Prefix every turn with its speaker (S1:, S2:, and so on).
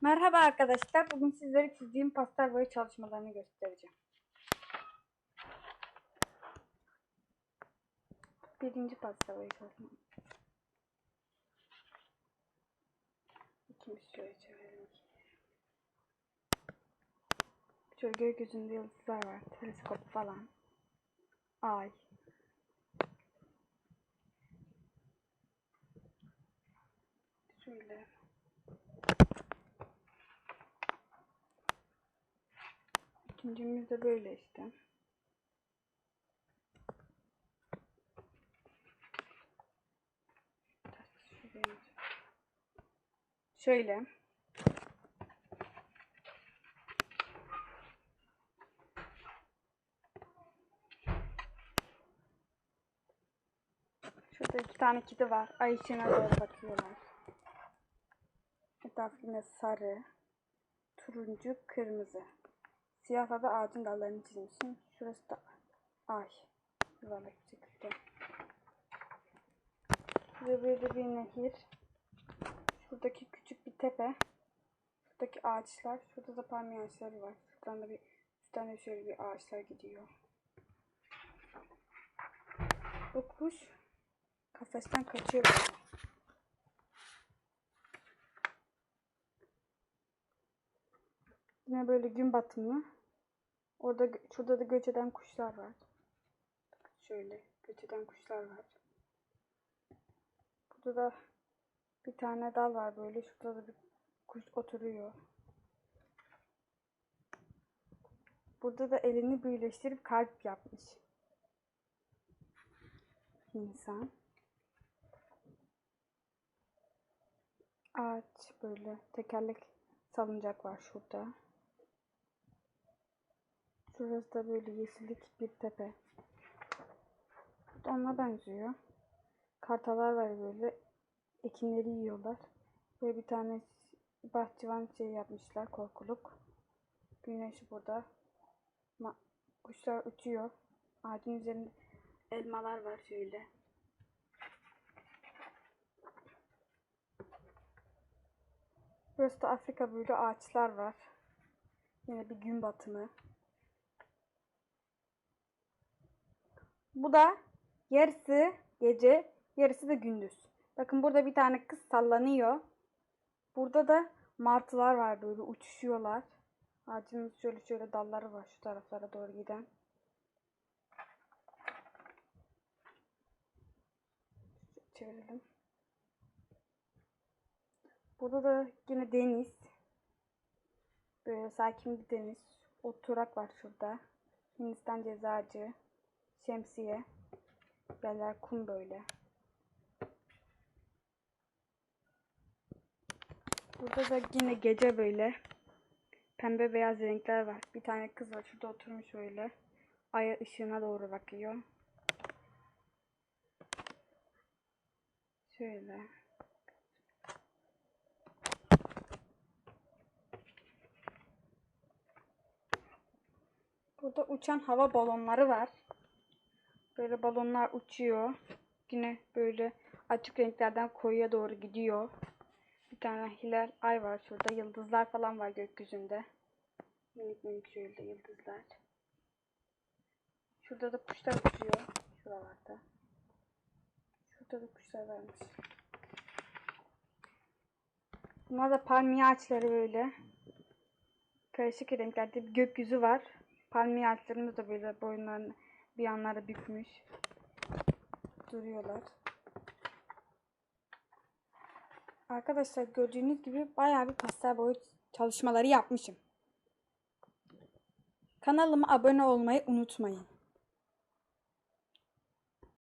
S1: Merhaba arkadaşlar. Bugün sizlere çizdiğim pastel boya çalışmalarını göstereceğim. Birinci pastel boya çalışma. İkinci şöyle çevirelim. Şöyle gökyüzünde yıldızlar var. Teleskop falan. Ay. Şöyle. İkincimiz de böyle işte. Şöyle. Şurada iki tane kedi var. Ay içine doğru bakıyorlar. Etrafında sarı, turuncu, kırmızı. Siyahla da ağacın dallarını çizmişim. Şurası da ay. Yuvarlak bir şekilde. Şurada böyle bir nehir. Şuradaki küçük bir tepe. Şuradaki ağaçlar. Şurada da palmiye ağaçları var. Şuradan da bir üç tane şöyle bir ağaçlar gidiyor. Bu kuş kafesten kaçıyor. Yine böyle gün batımı. Orada şurada da göç eden kuşlar var. Şöyle göç eden kuşlar var. Burada da bir tane dal var böyle. Şurada da bir kuş oturuyor. Burada da elini birleştirip kalp yapmış. İnsan. Ağaç böyle tekerlek salıncak var şurada. Şurası da böyle yeşillik bir tepe. Ona benziyor. Kartalar var böyle. Ekinleri yiyorlar. Böyle bir tane bahçıvan şey yapmışlar korkuluk. Güneş burada. Ma kuşlar uçuyor. Ağacın üzerinde elmalar var şöyle. Burası da Afrika böyle ağaçlar var. Yine bir gün batımı. Bu da yarısı gece, yarısı da gündüz. Bakın burada bir tane kız sallanıyor. Burada da martılar var böyle uçuşuyorlar. Ağacın şöyle şöyle dalları var şu taraflara doğru giden. Çevirelim. Burada da yine deniz. Böyle sakin bir deniz. Oturak var şurada. Hindistan cevizi ağacı. Şemsiye. Yerler kum böyle. Burada da yine gece böyle. Pembe beyaz renkler var. Bir tane kız var şurada oturmuş öyle. Ay ışığına doğru bakıyor. Şöyle. Burada uçan hava balonları var. Böyle balonlar uçuyor. Yine böyle açık renklerden koyuya doğru gidiyor. Bir tane hilal ay var şurada. Yıldızlar falan var gökyüzünde. Minik minik şöyle yıldızlar. Şurada da kuşlar uçuyor. Şuralarda. Şurada da kuşlar varmış. Bunlar da palmiye ağaçları böyle. Karışık renklerde bir gökyüzü var. Palmiye ağaçlarımız da böyle boyunlarını bir yanlara bükmüş. Duruyorlar. Arkadaşlar gördüğünüz gibi bayağı bir pastel boya çalışmaları yapmışım. Kanalıma abone olmayı unutmayın.